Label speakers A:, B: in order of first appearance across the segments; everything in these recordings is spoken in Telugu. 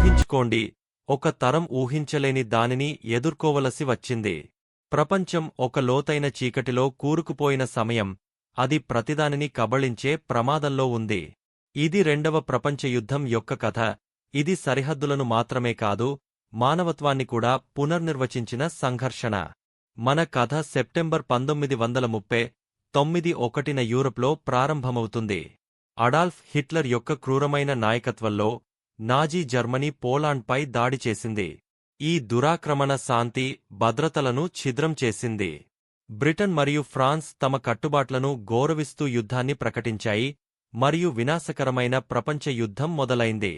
A: ఊహించుకోండి. ఒక తరం ఊహించలేని దానిని ఎదుర్కోవలసి వచ్చింది. ప్రపంచం ఒక లోతైన చీకటిలో కూరుకుపోయిన సమయం. అది ప్రతిదానిని కబళించే ప్రమాదంలో ఉంది. ఇది రెండవ ప్రపంచ యుద్ధం యొక్క కథ. ఇది సరిహద్దులను మాత్రమే కాదు మానవత్వాన్ని కూడా పునర్నిర్వచించిన సంఘర్షణ. మన కథ సెప్టెంబర్ పంతొమ్మిది వందల ముప్పై తొమ్మిది ఒకటిన యూరప్లో ప్రారంభమవుతుంది. అడాల్ఫ్ హిట్లర్ యొక్క క్రూరమైన నాయకత్వంలో నాజీ జర్మనీ పోలాండ్పై దాడి చేసింది. ఈ దురాక్రమణ శాంతి భద్రతలను ఛిద్రం చేసింది. బ్రిటన్ మరియు ఫ్రాన్స్ తమ కట్టుబాట్లను గౌరవిస్తూ యుద్ధాన్ని ప్రకటించాయి మరియు వినాశకరమైన ప్రపంచ యుద్ధం మొదలైంది.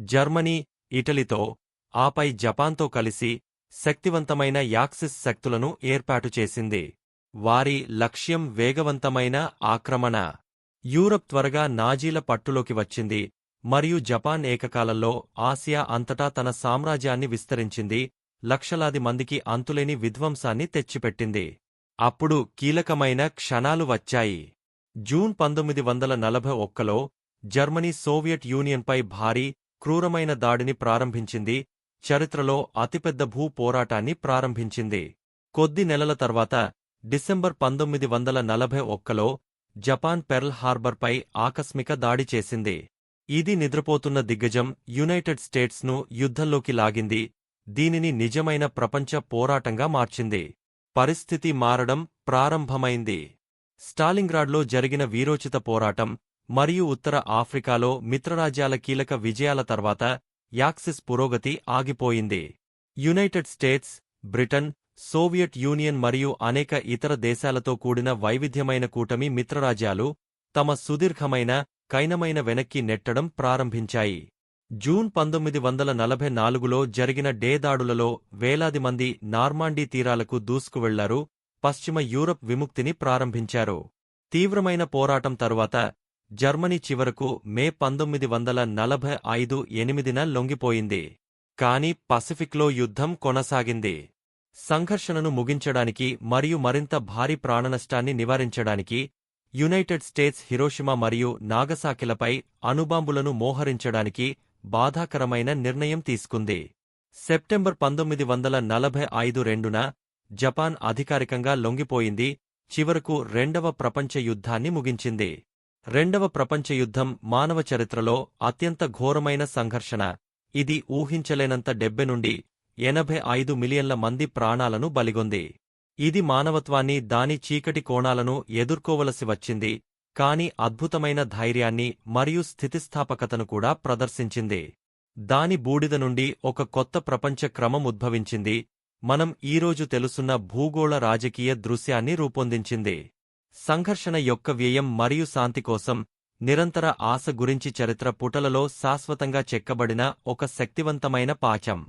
A: జర్మనీ ఇటలీతో ఆపై జపాన్తో కలిసి శక్తివంతమైన యాక్సిస్ శక్తులను ఏర్పాటు చేసింది. వారి లక్ష్యం వేగవంతమైన ఆక్రమణ. యూరప్ త్వరగా నాజీల పట్టులోకి వచ్చింది. మరియు జపాన్ ఏకకాలంలో ఆసియా అంతటా తన సామ్రాజ్యాన్ని విస్తరించింది లక్షలాది మందికి అంతులేని విధ్వంసాన్ని తెచ్చిపెట్టింది. అప్పుడు కీలకమైన క్షణాలు వచ్చాయి. జూన్ పంతొమ్మిది వందల నలభై ఒక్కలో జర్మనీ సోవియట్ యూనియన్పై భారీ క్రూరమైన దాడిని ప్రారంభించింది చరిత్రలో అతిపెద్ద భూ పోరాటాన్ని ప్రారంభించింది. కొద్ది నెలల తర్వాత డిసెంబర్ పంతొమ్మిది వందల నలభై ఒక్కలో జపాన్ పెర్ల్ హార్బర్పై ఆకస్మిక దాడి చేసింది. ఇది నిద్రపోతున్న దిగ్గజం యునైటెడ్ స్టేట్స్ను యుద్ధంలోకి లాగింది. దీనిని నిజమైన ప్రపంచ పోరాటంగా మార్చింది. పరిస్థితి మారడం ప్రారంభమైంది. స్టాలింగ్రాడ్లో జరిగిన వీరోచిత పోరాటం మరియు ఉత్తర ఆఫ్రికాలో మిత్రరాజ్యాల కీలక విజయాల తర్వాత యాక్సిస్ పురోగతి ఆగిపోయింది. United States Britain Soviet Union మరియు అనేక ఇతర దేశాలతో కూడిన వైవిధ్యమైన కూటమి మిత్రరాజ్యాలు తమ సుదీర్ఘమైన కైనమైన వెనక్కి నెట్టడం ప్రారంభించాయి. జూన్ పంతొమ్మిది వందల నలభై నాలుగులో జరిగిన డే దాడులలో వేలాది మంది నార్మాండీ తీరాలకు దూసుకువెళ్ళారు పశ్చిమ యూరప్ విముక్తిని ప్రారంభించారు. తీవ్రమైన పోరాటం తరువాత జర్మనీ చివరకు మే పంతొమ్మిది వందల నలభై ఐదు ఎనిమిదిన లొంగిపోయింది. కాని పసిఫిక్లో యుద్ధం కొనసాగింది. సంఘర్షణను ముగించడానికి మరియు మరింత భారీ ప్రాణనష్టాన్ని నివారించడానికి యునైటెడ్ స్టేట్స్ హిరోషిమా మరియు నాగసాకిలపై అణుబాంబులను మోహరించడానికి బాధాకరమైన నిర్ణయం తీసుకుంది. సెప్టెంబర్ పంతొమ్మిది వందల నలభై ఐదు రెండున జపాన్ అధికారికంగా లొంగిపోయింది. చివరకు రెండవ ప్రపంచ యుద్ధాన్ని ముగించింది. రెండవ ప్రపంచ యుద్ధం మానవ చరిత్రలో అత్యంత ఘోరమైన సంఘర్షణ. ఇది ఊహించలేనంత డెబ్బె నుండి ఎనభై ఐదు మిలియన్ల మంది ప్రాణాలను బలిగొంది. ఇది మానవత్వాన్ని దాని చీకటి కోణాలను ఎదుర్కోవలసి వచ్చింది కాని అద్భుతమైన ధైర్యాన్ని మరియు స్థితిస్థాపకతను కూడా ప్రదర్శించింది. దాని బూడిద నుండి ఒక కొత్త ప్రపంచ క్రమం ఉద్భవించింది. మనం ఈరోజు తెలుసున్న భూగోళ రాజకీయ దృశ్యాన్ని రూపొందించింది. సంఘర్షణ యొక్క వ్యయం మరియు శాంతి కోసం నిరంతర ఆశ గురించి చరిత్ర పుటలలో శాశ్వతంగా చెక్కబడిన ఒక శక్తివంతమైన పాచం